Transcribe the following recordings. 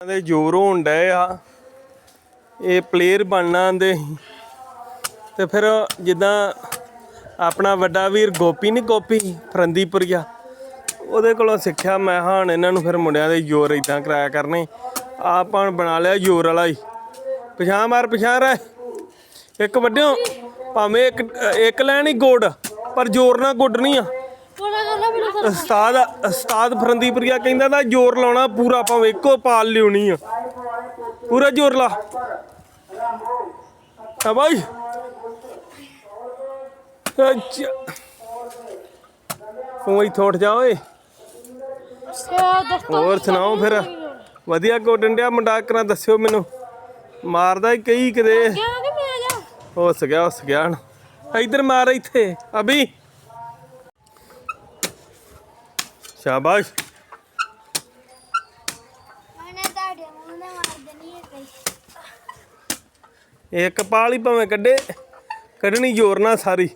ਦੇ ਜ਼ੋਰ ਹੋਣ ਡਏ ਆ। ਇਹ ਪਲੇਅਰ ਬਣਨਾ ਦੇ। ਤੇ ਫਿਰ ਜਿੱਦਾਂ ਆਪਣਾ ਵੱਡਾ ਵੀਰ ਗੋਪੀ ਨਹੀਂ ਗੋਪੀ ਫਰੰਦੀਪੁਰੀਆ ਉਹਦੇ ਕੋਲੋਂ ਸਿੱਖਿਆ, ਮੈਂ ਹਾਂ ਹੁਣ ਇਹਨਾਂ ਨੂੰ ਫਿਰ ਮੁੰਡਿਆਂ ਦੇ ਜ਼ੋਰ ਇਦਾਂ ਕਰਾਇਆ ਕਰਨੇ। ਆਪਾਂ ਬਣਾ ਲਿਆ ਜ਼ੋਰ ਵਾਲਾ ਹੀ। ਪਛਾਣ ਮਾਰ, ਪਛਾਣ ਰਹਿ। ਇੱਕ ਵੱਡਿਓ, ਭਾਵੇਂ ਇੱਕ ਇੱਕ ਲੈਣੀ ਹੀ ਗੋਡ, ਪਰ ਜ਼ੋਰ ਨਾਲ ਗੁੱਡ ਨਹੀਂ ਆ। ਉਸਤਾਦ ਉਸਤਾਦ ਫਰੰਦੀਪੁਰੀਆ ਕਹਿੰਦਾ ਦਾ ਜ਼ੋਰ ਲਾਉਣਾ ਪੂਰਾ ਭਾਵੇਂ ਇੱਕੋ ਪਾਲ ਲਿਉਣੀ ਆ। ਪੂਰਾ ਜ਼ੋਰ ਲਾ। ਆ ਬਾਈ। ਅੱਛਾ। ਤੂੰ ਇੱਥੋਂ ਉੱਠ ਜਾ ਓਏ। ਹੋਰ ਸੁਣਾਓ ਫਿਰ। ਵਧੀਆ ਗੋਡਨ ਡਿਆ ਮੁੰਡਾ ਕਰਾਂ ਦੱਸਿਓ ਮੈਨੂੰ। ਮਾਰਦਾ ਹੀ ਕਈ ਕਿਤੇ। ਗਿਆ ਹੁੱਸ ਗਿਆ ਹਣ। ਇੱਧਰ ਮਾਰ ਇੱਥੇ। ਅਭੀ। ਸ਼ਾਬਾਸ਼। ਮੈਨੇ ਤੁਹਾਡੇ ਮੂੰਹ ਨੇ ਮਾਰ ਦੇਣੀ ਹੈ ਕਈ। ਇੱਕ ਪਾਲ ਹੀ ਭਾਵੇਂ ਕੱਢੇ ਕੱਢਣੀ ਜ਼ੋਰ ਨਾਲ ਸਾਰੀ।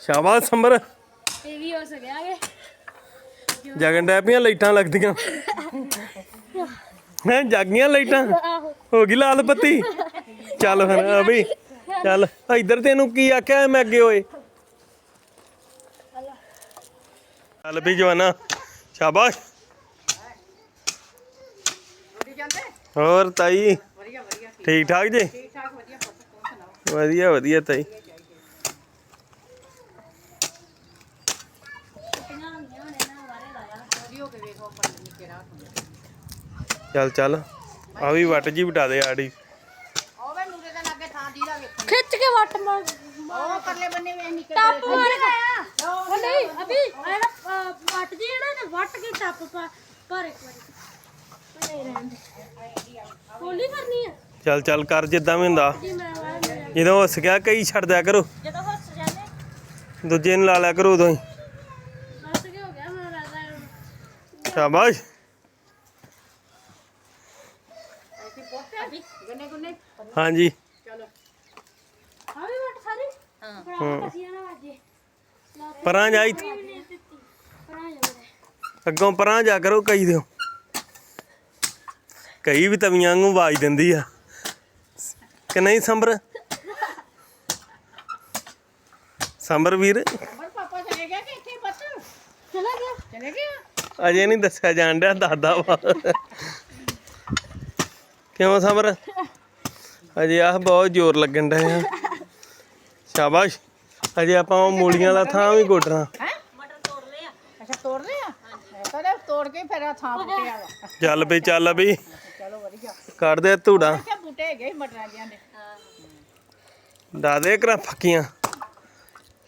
ਸ਼ਾਬਾਸ਼ ਸੰਬਰ ਇਹ ਵੀ ਹੋ ਸਕਿਆ ਕਿ ਜਗਨ ਡੈ ਪਈਆਂ ਲਾਈਟਾਂ ਲੱਗਦੀਆਂ। ਹੈ ਜਾਗੀਆਂ ਲਾਈਟਾਂ? ਆਹੋ। ਹੋ ਗਈ ਲਾਲ ਬੱਤੀ ਚੱਲ ਫਿਰ ਅਭੀ ਚੱਲ ਇੱਧਰ ਤੈਨੂੰ ਕੀ ਆਖਿਆ ਮੈਂ ਅੱਗੇ ਓਏ? ਚੱਲ ਵੀ ਜਵਾਨਾ, ਸ਼ਾਬਾਸ਼। ਹੋਰ ਤਾਈ? ਠੀਕ ਠਾਕ ਜੀ? ਵਧੀਆ ਵਧੀਆ ਤਾਈ। ਚੱਲ ਚੱਲ, ਆ ਵੀ ਵੱਟ ਜੀ ਵਟਾ ਦੇ ਆੜੀ ਓਵੇ ਨੂਰੇ ਦੇ ਲਾਗੇ ਥਾਂ ਦੀ ਦਾ ਵੇਖ ਖਿੱਚ ਕੇ ਵੱਟ ਮਾਰ ਉਹ ਪਰਲੇ ਬੰਨੇ ਵੇ ਨਿਕਲ ਟੱਪ ਮਾਰ ਗਿਆ ਉਹ ਨਹੀਂ ਅਭੀ ਆ ਜਿਹੜਾ ਅਹ, ਵੱਟ ਜੀ ਜਿਹੜਾ ਤੇ ਵੱਟ ਕੇ ਟੱਪ ਪਾ ਪਰ ਇੱਕ ਵਾਰੀ। ਨਹੀਂ ਰਹਿੰਦੇ ਹੋਲੀ ਕਰਨੀ ਹੈ ਚੱਲ ਚੱਲ ਕਰ ਜਿੱਦਾਂ ਵੀ ਹੁੰਦਾ। ਜਦੋਂ ਹੱਸ ਗਿਆ ਕਈ ਛੱਡ ਦਿਆ ਕਰੋ। ਜਦੋਂ ਹੱਸ ਜਾਂਦੇ। ਦੂਜੇ ਨੂੰ ਲਾ ਲਿਆ ਕਰੋ ਉਦੋਂ ਹੀ। ਹੱਸ ਕੇ ਹੋ ਗਿਆ ਮੇਰਾ ਰਾਜ਼ਾ ਸ਼ਾਬਾਸ਼। ਹਾਂਜੀ। ਹਾਂ। ਨਾ ਵਾਜੇ ਪਰਾਂ ਜਾ ਇੱਥੇ। ਪਰਾਂ ਅੱਗੋਂ ਪਰਾਂ ਜਾ ਕਰੋ ਕਈ ਦਿਓ। ਕਈ ਵੀ ਤਵੀਆਂ ਵਾਂਗੂ ਆਵਾਜ਼ ਦਿੰਦੀ ਆ। ਕਿ ਨਹੀਂ ਸੰਬਰ? ਸੰਬਰ ਵੀਰ? ਬਰ ਪਾਪਾ ਚਲੇ ਗਿਆ ਕਿ ਇੱਥੇ ਬਸ? ਚਲਾ ਗਿਆ। ਚਲੇ ਗਿਆ ਅਜੇ ਨਹੀਂ ਦੱਸਿਆ ਜਾਣ ਡਿਆ ਦਾਦਾ ਵਾ। ਕਿਉਂ ਸੰਬਰ? ਅਜੇ ਆਹ ਬਹੁਤ ਜ਼ੋਰ ਲੱਗਣ ਡਿਆ। ਆ ਸ਼ਾਬਾਸ਼। ਅਜੇ ਆਪਾਂ ਉਹ ਮੂਲੀਆਂ ਦਾ ਥਾਂ ਵੀ ਗੋਡਣਾ ਹੈ? ਮਟਰ ਤੋੜ ਲਿਆ ਅੱਛਾ ਤੋੜ ਲਿਆ ਕਦੇ ਤੋੜ ਕੇ ਫਿਰ ਆਹ ਥਾਂ ਪੁੱਟਿਆ ਵਾ ਚੱਲ ਬਈ ਚੱਲ ਬਈ। ਚਲੋ ਵਧੀਆ। ਕੱਢ ਦੇ ਧੂੜਾ। ਅੱਛਾ ਬੂਟੇ ਹੈਗੇ ਸੀ ਮਟਰਾਂ ਦੀਆਂ ਦੇ? ਦਾਦੇ ਕਰਾ ਫੱਕੀਆਂ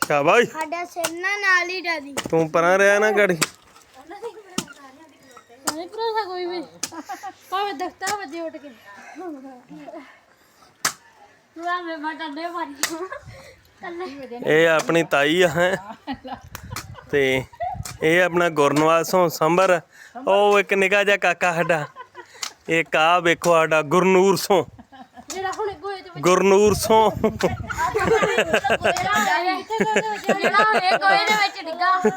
ਸ਼ਾਬਾਸ਼। ਸਾਡਾ ਸਿਰਨਾ ਨਾਲ ਹੀ ਡਾਦੀ ਤੂੰ ਪਰਾਂ ਰਿਹਾ ਨਾ ਗੜੀ। ਨਹੀਂ ਭਰੋਸਾ ਕੋਈ ਵੀ। ਭਾਵੇਂ ਦਖਤਾ ਵਜੇ ਉੱਠ ਕੇ। ਮਾਰੀ ਕੱਲੇ ਇਹ ਆਪਣੀ ਤਾਈ ਆ ਹੈ। ਤੇ ਇਹ ਆਪਣਾ ਗੁਰਨਵਾਸੋਂ ਸੰਭਰ। ਉਹ ਇੱਕ ਨਿਕਾ ਜਿਹਾ ਕਾਕਾ ਸਾਡਾ। ਇੱਕ ਆ ਵੇਖੋ ਸਾਡਾ ਗੁਰਨੂਰ ਸੋਂ। ਜਿਹੜਾ ਹੁਣ ਗੋਏ ਚ ਗੁਰਨੂਰ ਸੋਂ। ਇਹ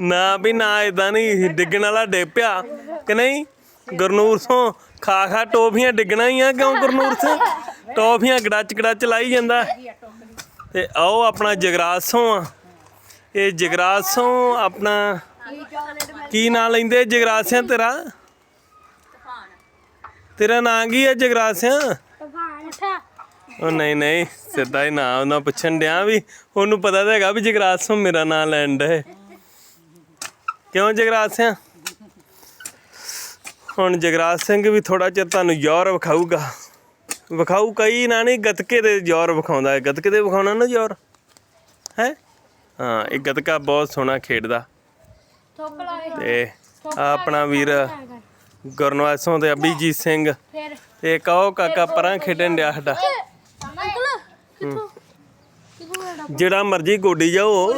ਨਾ ਵੀ ਨਾ ਇਦਾਂ ਨਹੀਂ ਡਿੱਗਣ ਵਾਲਾ ਡਿੱਗ ਪਿਆ। ਕਿ ਨਹੀਂ? ਗੁਰਨੂਰ ਸੋਂ ਖਾ ਖਾ ਟੋਫੀਆਂ ਡਿੱਗਣਾ ਹੀ ਆ ਕਿਉਂ ਗੁਰਨੂਰ ਸੋਂ? ਟੋਫੀਆਂ ਗੜਾਚ ਗੜਾਚ ਲਾਈ ਜਾਂਦਾ। ਤੇ ਆਓ ਆਪਣਾ ਜਗਰਾਸੋਂ ਆ। ਇਹ ਜਗਰਾਜ ਆਪਣਾ ਕੀ ਨਾਂ ਲੈਂਦੇ ਜਗਰਾਸਿਆਂ ਤੇਰਾ? ਤੇਰਾ ਨਾਂ ਕੀ ਹੈ ਜਗਰਾਸਿਆਂ ਉਹ ਨਹੀਂ ਨਹੀਂ, ਸਿੱਧਾ ਹੀ ਨਾਂ ਉਹਨਾਂ ਪੁੱਛਣ ਡਿਆ ਵੀ ਉਹਨੂੰ ਪਤਾ ਤਾਂ ਹੈਗਾ ਵੀ ਜਗਰਾਸੋਂ ਮੇਰਾ ਨਾਂ ਲੈਣ ਦੇ ਕਿਉਂ ਜਗਰਾਜ ਸਿੰਘ ਹੁਣ ਜਗਰਾਜ ਸਿੰਘ ਵੀ ਥੋੜਾ ਚਿਰ ਤੁਹਾਨੂੰ ਜ਼ੋਰ ਵਿਖਾਊਗਾ ਵਿਖਾਊ ਕਈ ਨਾ ਨਹੀਂ ਗਤਕੇ ਦੇ ਜ਼ੋਰ ਵਿਖਾਉਂਦਾ ਹੈ। ਗਤਕੇ ਦੇ ਵਿਖਾਉਣਾ ਨਾ ਜ਼ੋਰ? ਹੈ? ਹਾਂ ਇਹ ਗਤਕਾ ਬਹੁਤ ਸੋਹਣਾ ਖੇਡਦਾ। ਤੇ ਆਪਣਾ ਵੀਰ ਗੁਰਨਵਾਸੋਂ ਤੇ ਅਭਿਜੀਤ ਸਿੰਘ। ਤੇ ਕਹੋ ਕਾਕਾ ਪਰਾਂ ਖੇਡਣ ਡਿਆ ਸਾਡਾ। ਜਿਹੜਾ ਮਰਜ਼ੀ ਗੋਡੀ ਜਾਓ।